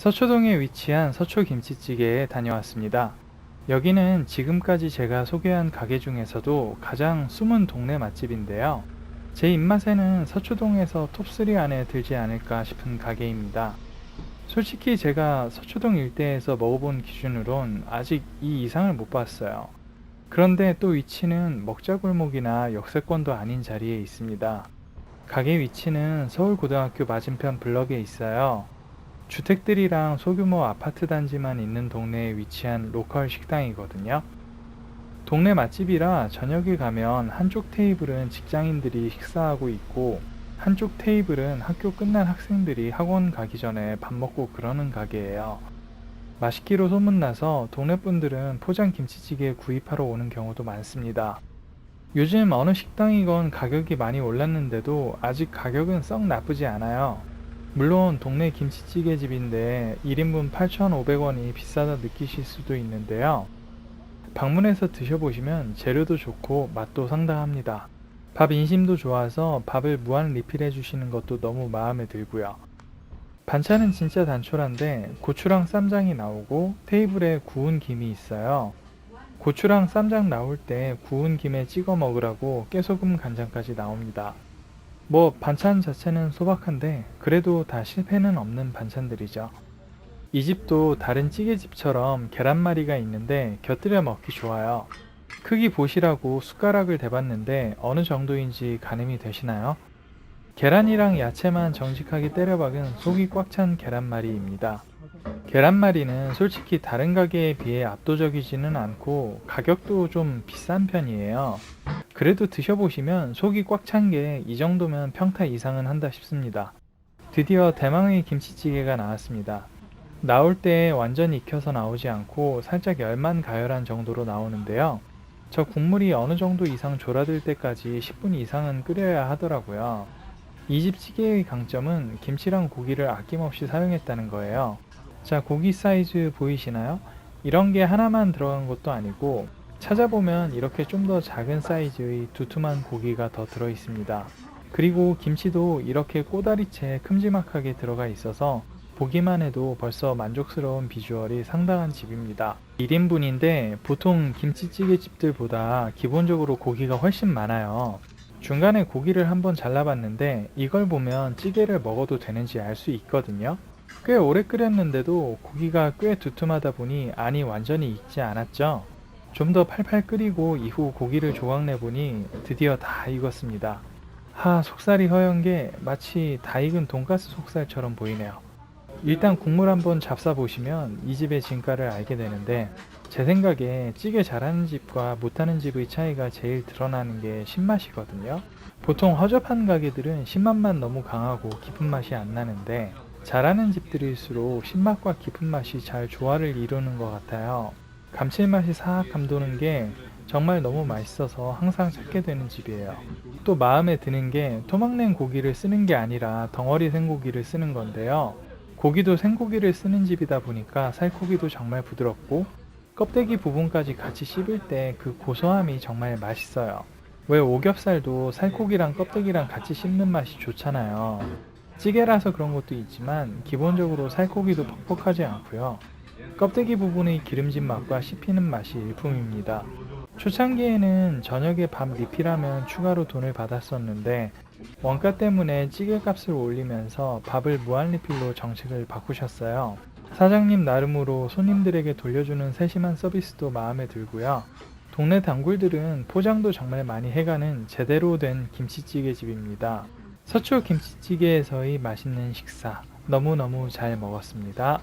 서초동에 위치한 서초김치찌개에 다녀왔습니다. 여기는 지금까지 제가 소개한 가게 중에서도 가장 숨은 동네 맛집인데요. 제 입맛에는 서초동에서 톱3 안에 들지 않을까 싶은 가게입니다. 솔직히 제가 서초동 일대에서 먹어본 기준으론 아직 이 이상을 못 봤어요. 그런데 또 위치는 먹자골목이나 역세권도 아닌 자리에 있습니다. 가게 위치는 서울고등학교 맞은편 블럭에 있어요. 주택들이랑 소규모 아파트 단지만 있는 동네에 위치한 로컬 식당이거든요. 동네 맛집이라 저녁에 가면 한쪽 테이블은 직장인들이 식사하고 있고 한쪽 테이블은 학교 끝난 학생들이 학원 가기 전에 밥 먹고 그러는 가게예요. 맛있기로 소문나서 동네 분들은 포장 김치찌개 구입하러 오는 경우도 많습니다. 요즘 어느 식당이건 가격이 많이 올랐는데도 아직 가격은 썩 나쁘지 않아요. 물론 동네 김치찌개 집인데 1인분 8,500원이 비싸다 느끼실 수도 있는데요. 방문해서 드셔보시면 재료도 좋고 맛도 상당합니다. 밥 인심도 좋아서 밥을 무한 리필해 주시는 것도 너무 마음에 들고요. 반찬은 진짜 단촐한데 고추랑 쌈장이 나오고 테이블에 구운 김이 있어요. 고추랑 쌈장 나올 때 구운 김에 찍어 먹으라고 깨소금 간장까지 나옵니다. 뭐 반찬 자체는 소박한데 그래도 다 실패는 없는 반찬들이죠. 이 집도 다른 찌개집처럼 계란말이가 있는데 곁들여 먹기 좋아요. 크기 보시라고 숟가락을 대봤는데 어느 정도인지 가늠이 되시나요? 계란이랑 야채만 정직하게 때려박은 속이 꽉 찬 계란말이입니다. 계란말이는 솔직히 다른 가게에 비해 압도적이지는 않고 가격도 좀 비싼 편이에요. 그래도 드셔보시면 속이 꽉 찬 게 이 정도면 평타 이상은 한다 싶습니다. 드디어 대망의 김치찌개가 나왔습니다. 나올 때 완전히 익혀서 나오지 않고 살짝 열만 가열한 정도로 나오는데요. 저 국물이 어느 정도 이상 졸아들 때까지 10분 이상은 끓여야 하더라고요. 이 집 찌개의 강점은 김치랑 고기를 아낌없이 사용했다는 거예요. 자, 고기 사이즈 보이시나요? 이런 게 하나만 들어간 것도 아니고 찾아보면 이렇게 좀 더 작은 사이즈의 두툼한 고기가 더 들어 있습니다. 그리고 김치도 이렇게 꼬다리채 큼지막하게 들어가 있어서 보기만 해도 벌써 만족스러운 비주얼이 상당한 집입니다. 1인분인데 보통 김치찌개 집들보다 기본적으로 고기가 훨씬 많아요. 중간에 고기를 한번 잘라봤는데 이걸 보면 찌개를 먹어도 되는지 알 수 있거든요. 꽤 오래 끓였는데도 고기가 꽤 두툼하다 보니 안이 완전히 익지 않았죠. 좀 더 팔팔 끓이고 이후 고기를 조각내 보니 드디어 다 익었습니다. 하, 속살이 허연 게 마치 다 익은 돈가스 속살처럼 보이네요. 일단 국물 한번 잡숴 보시면 이 집의 진가를 알게 되는데 제 생각에 찌개 잘하는 집과 못하는 집의 차이가 제일 드러나는 게 신맛이거든요. 보통 허접한 가게들은 신맛만 너무 강하고 깊은 맛이 안 나는데 잘하는 집들일수록 신맛과 깊은 맛이 잘 조화를 이루는 것 같아요. 감칠맛이 싹 감도는 게 정말 너무 맛있어서 항상 찾게 되는 집이에요. 또 마음에 드는 게 토막낸 고기를 쓰는 게 아니라 덩어리 생고기를 쓰는 건데요. 고기도 생고기를 쓰는 집이다 보니까 살코기도 정말 부드럽고 껍데기 부분까지 같이 씹을 때 그 고소함이 정말 맛있어요. 왜 오겹살도 살코기랑 껍데기랑 같이 씹는 맛이 좋잖아요. 찌개라서 그런 것도 있지만 기본적으로 살코기도 퍽퍽하지 않고요. 껍데기 부분의 기름진 맛과 씹히는 맛이 일품입니다. 초창기에는 저녁에 밥 리필하면 추가로 돈을 받았었는데 원가 때문에 찌개 값을 올리면서 밥을 무한 리필로 정책을 바꾸셨어요. 사장님 나름으로 손님들에게 돌려주는 세심한 서비스도 마음에 들고요. 동네 단골들은 포장도 정말 많이 해가는 제대로 된 김치찌개 집입니다. 서초 김치찌개에서의 맛있는 식사 너무너무 잘 먹었습니다.